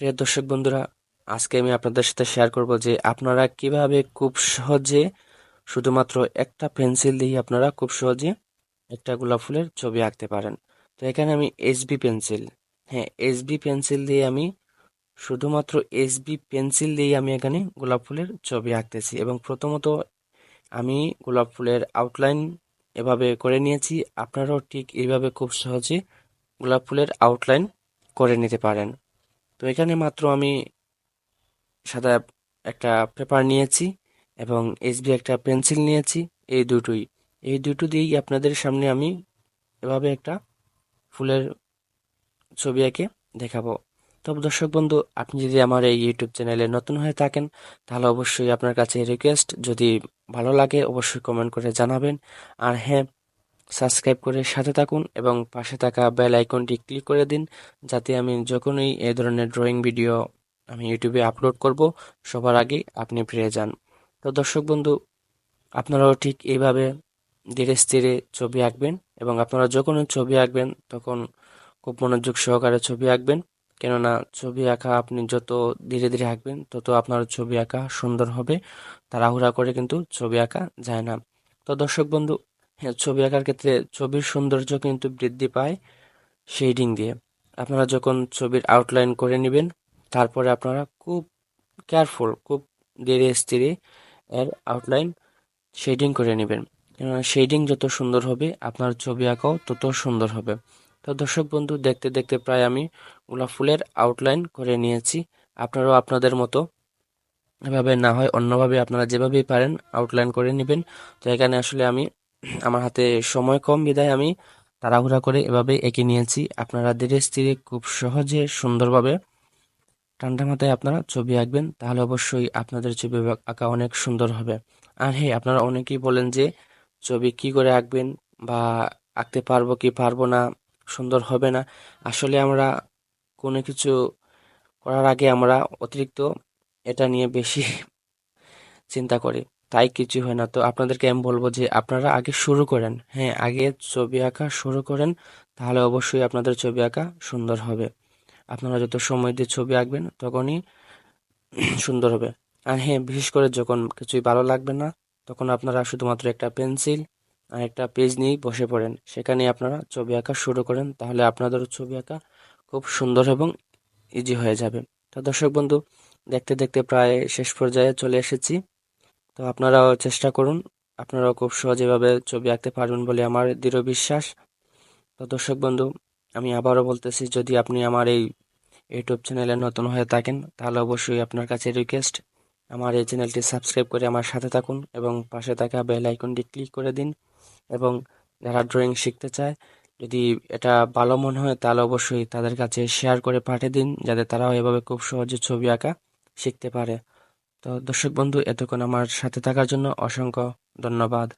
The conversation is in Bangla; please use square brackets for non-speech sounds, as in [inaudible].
প্রিয় দর্শক বন্ধুরা, আজকে আমি আপনাদের সাথে শেয়ার করব যে আপনারা কীভাবে খুব সহজে শুধুমাত্র একটা পেন্সিল দিয়ে আপনারা খুব সহজে একটা গোলাপ ফুলের ছবি আঁকতে পারেন। তো এখানে আমি এসবি পেন্সিল হ্যাঁ এসবি পেন্সিল দিয়ে আমি শুধুমাত্র এসবি পেন্সিল দিয়ে আমি এখানে গোলাপ ফুলের ছবি আঁকতেছি এবং প্রথমত আমি গোলাপ ফুলের আউটলাইন এভাবে করে নিয়েছি। আপনারাও ঠিক এইভাবে খুব সহজে গোলাপ ফুলের আউটলাইন করে নিতে পারেন। তো এখানে মাত্র আমি সাদা একটা পেপার নিয়েছি এবং এসবি একটা পেন্সিল নিয়েছি, এই দুটোই। এই দুটো দিয়েই আপনাদের সামনে আমি এভাবে একটা ফুলের ছবি এঁকে দেখাবো। তবে দর্শক বন্ধু, আপনি যদি আমার এই ইউটিউব চ্যানেলে নতুন হয়ে থাকেন, তাহলে অবশ্যই আপনার কাছে রিকোয়েস্ট যদি ভালো লাগে, অবশ্যই কমেন্ট করে জানাবেন। আর হ্যাঁ সাবস্ক্রাইব করে সাথে থাকুন এবং পাশে থাকা বেল আইকনটি ক্লিক করে দিন যাতে আমি যখনই এই ধরনের ড্রয়িং ভিডিও আমি ইউটিউবে আপলোড করব, সবার আগে আপনি পেয়ে যান। তো দর্শক বন্ধু, আপনারাও ঠিক এইভাবে ধীরে স্থিরে ছবি আঁকবেন এবং আপনারা যখন ছবি আঁকবেন তখন খুব মনোযোগ সহকারে ছবি আঁকবেন। কেননা ছবি আঁকা আপনি যত ধীরে ধীরে আঁকবেন, তত আপনার ছবি আঁকা সুন্দর হবে। তাড়াহুড়া করে কিন্তু ছবি আঁকা যায় না। তো দর্শক বন্ধু হ্যাঁ ছবি আঁকার ক্ষেত্রে ছবির সৌন্দর্য কিন্তু বৃদ্ধি পায় শেডিং দিয়ে। আপনারা যখন ছবির আউটলাইন করে নেবেন, তারপরে আপনারা খুব কেয়ারফুল খুব ধীরে স্থিরে এর আউটলাইন শেডিং করে নেবেন। কেননা শেডিং যত সুন্দর হবে, আপনার ছবি আঁকাও তত সুন্দর হবে। তো দর্শক বন্ধু, দেখতে দেখতে প্রায় আমি গোলাপ ফুলের আউটলাইন করে নিয়েছি। আপনারাও আপনাদের মতো এভাবে না হয় অন্যভাবে আপনারা যেভাবেই পারেন আউটলাইন করে নেবেন। তো এখানে আসলে আমি আমার হাতে সময় কম, বিদায় আমি। তাড়াহুড়া করে এভাবে এঁকে নিয়েছি। আপনারা ধীরে স্থিরে, খুব সহজে, সুন্দরভাবে ঠান্ডা মাথায় আপনারা ছবি আঁকবেন, তাহলে অবশ্যই আপনাদের ছবি আঁকা অনেক সুন্দর হবে। আর হ্যাঁ আপনারা অনেকেই বলেন যে, ছবি কি করে আঁকবেন বা আঁকতে পারব কি পারব না? সুন্দর হবে না। আসলে আমরা কোনো কিছু করার আগে আমরা অতিরিক্ত এটা নিয়ে বেশি [laughs] চিন্তা করি। তাই কিছু হয় না। তো আপনাদেরকে আমি বলব যে আপনারা আগে শুরু করেন। হ্যাঁ আগে ছবি আঁকা শুরু করেন, তাহলে অবশ্যই আপনাদের ছবি আঁকা সুন্দর হবে। আপনারা যত সময় দিয়ে ছবি আঁকবেন, তখনই সুন্দর হবে। আর হ্যাঁ বিশেষ করে যখন কিছুই ভালো লাগবে না, তখন আপনারা শুধুমাত্র একটা পেন্সিল আর একটা পেজ নিয়েই বসে পড়েন। সেখানে আপনারা ছবি আঁকা শুরু করেন, তাহলে আপনাদেরও ছবি আঁকা খুব সুন্দর এবং ইজি হয়ে যাবে। তো দর্শক বন্ধু, দেখতে দেখতে প্রায় শেষ পর্যায়ে চলে এসেছি। তো আপনারাও চেষ্টা করুন। আপনারাও খুব সহজেভাবে ছবি আঁকতে পারবেন বলে আমার দৃঢ় বিশ্বাস। তো দর্শক বন্ধু, আমি আবারও বলতেছি, যদি আপনি আমার এই ইউটিউব চ্যানেলে নতুন হয়ে থাকেন, তাহলে অবশ্যই আপনার কাছে রিকোয়েস্ট আমার এই চ্যানেলটি সাবস্ক্রাইব করে আমার সাথে থাকুন এবং পাশে থাকা বেল আইকনটি ক্লিক করে দিন। এবং যারা ড্রয়িং শিখতে চায়, যদি এটা ভালো মনে হয়, তাহলে অবশ্যই তাদের কাছে শেয়ার করে পাঠিয়ে দিন, যাতে তারাও এভাবে খুব সহজে ছবি আঁকা শিখতে পারে। তো দর্শক বন্ধু এতক্ষণ আমার সাথে থাকার জন্য অসংখ্য ধন্যবাদ।